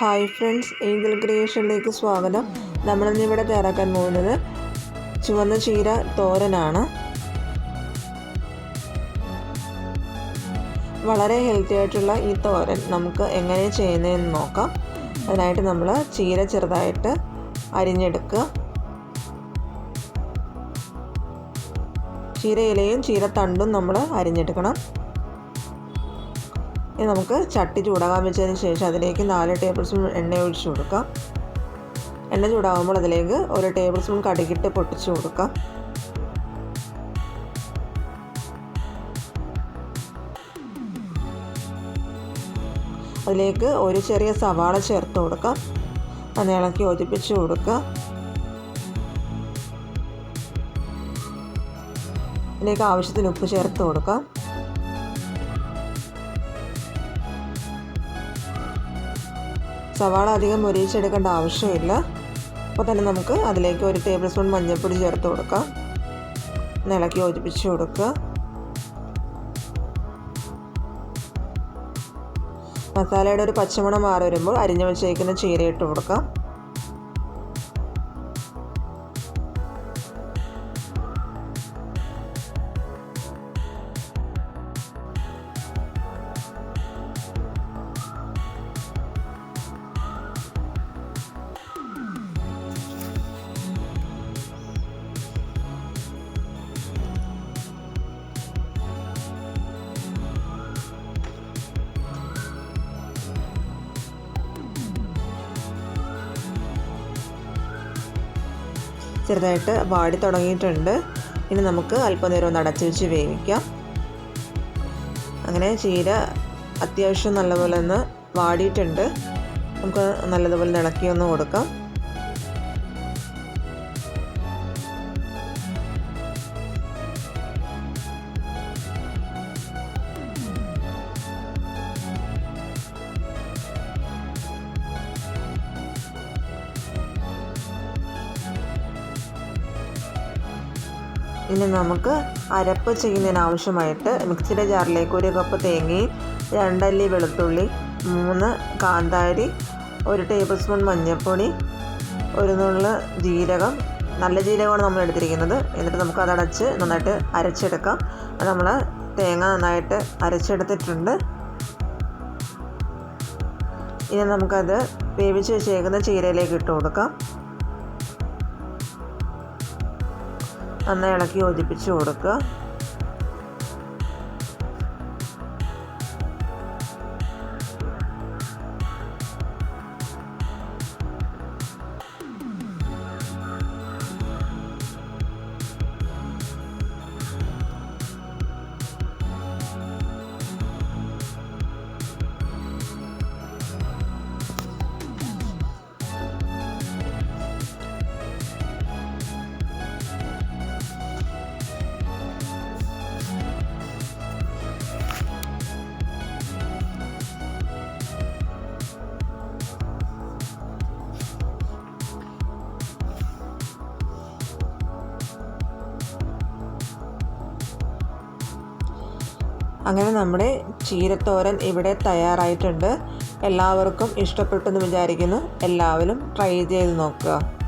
Hi friends Angel ക്രിയേഷനിലേക്ക് സ്വാഗതം. നമ്മളിന്നിവിടെ തയ്യാറാക്കാൻ പോകുന്നത് ചുവന്ന ചീര തോരനാണ്. വളരെ ഹെൽത്തി ആയിട്ടുള്ള ഈ തോരൻ നമുക്ക് എങ്ങനെ ചെയ്യുന്നതെന്ന് നോക്കാം. അതിനായിട്ട് നമ്മൾ ചീര ചെറുതായിട്ട് അരിഞ്ഞെടുക്കുക. ചീര ഇലയും ചീര തണ്ടും നമ്മൾ അരിഞ്ഞെടുക്കണം. ഇനി നമുക്ക് ചട്ടി ചൂടാകാൻ വെച്ചതിന് ശേഷം അതിലേക്ക് നാല് ടേബിൾ സ്പൂൺ എണ്ണ ഒഴിച്ചു കൊടുക്കാം. എണ്ണ ചൂടാകുമ്പോൾ അതിലേക്ക് ഒരു ടേബിൾ സ്പൂൺ കടുകിട്ട് പൊട്ടിച്ചു കൊടുക്കാം. അതിലേക്ക് ഒരു ചെറിയ സവാള ചേർത്ത് കൊടുക്കാം. അത് ഇളക്കി യോജിപ്പിച്ച് കൊടുക്കുക. ഇതിലേക്ക് ആവശ്യത്തിന് ഉപ്പ് ചേർത്ത് കൊടുക്കാം. സവാള അധികം മുരിയിച്ചെടുക്കേണ്ട ആവശ്യമില്ല. അപ്പോൾ തന്നെ നമുക്ക് അതിലേക്ക് ഒരു ടേബിൾ സ്പൂൺ മഞ്ഞൾപ്പൊടി ചേർത്ത് കൊടുക്കാം. ഇളക്കി യോജിപ്പിച്ച് കൊടുക്കുക. മസാലയുടെ ഒരു പച്ചമണം മാറി വരുമ്പോൾ അരിഞ്ഞു വെച്ചേക്കുന്ന ചീര ഇട്ട് കൊടുക്കാം. ചെറുതായിട്ട് വാടി തുടങ്ങിയിട്ടുണ്ട്. ഇനി നമുക്ക് അല്പനേരം ഒന്ന് അടച്ചു വെച്ച് വേവിക്കാം. അങ്ങനെ ചീര അത്യാവശ്യം നല്ലപോലെ ഒന്ന് വാടിയിട്ടുണ്ട്. നമുക്ക് നല്ലതുപോലെ ഇളക്കി ഒന്ന് കൊടുക്കാം. ഇനി നമുക്ക് അരപ്പ് ചെയ്യുന്നതിന് ആവശ്യമായിട്ട് മിക്സിയുടെ ജാറിലേക്ക് ഒരു കപ്പ് തേങ്ങയും രണ്ടല്ലി വെളുത്തുള്ളി മൂന്ന് കാന്താരി ഒരു ടേബിൾ സ്പൂൺ മഞ്ഞൾപ്പൊടി ഒരു നുള്ള് ജീരകം. നല്ല ജീരകമാണ് നമ്മൾ എടുത്തിരിക്കുന്നത്. എന്നിട്ട് നമുക്ക് അതടച്ച് നന്നായിട്ട് അരച്ചെടുക്കാം. നമ്മൾ തേങ്ങ നന്നായിട്ട് അരച്ചെടുത്തിട്ടുണ്ട്. ഇനി നമുക്കത് വേവിച്ച് വെച്ചേക്കുന്ന ചീരയിലേക്ക് ഇട്ട് കൊടുക്കാം. നന്നായി ഇളക്കി യോജിപ്പിച്ച് കൊടുക്കുക. അങ്ങനെ നമ്മുടെ ചീരത്തോരൻ ഇവിടെ തയ്യാറായിട്ടുണ്ട്. എല്ലാവർക്കും ഇഷ്ടപ്പെട്ടെന്ന് വിചാരിക്കുന്നു. എല്ലാവരും ട്രൈ ചെയ്ത് നോക്കുക.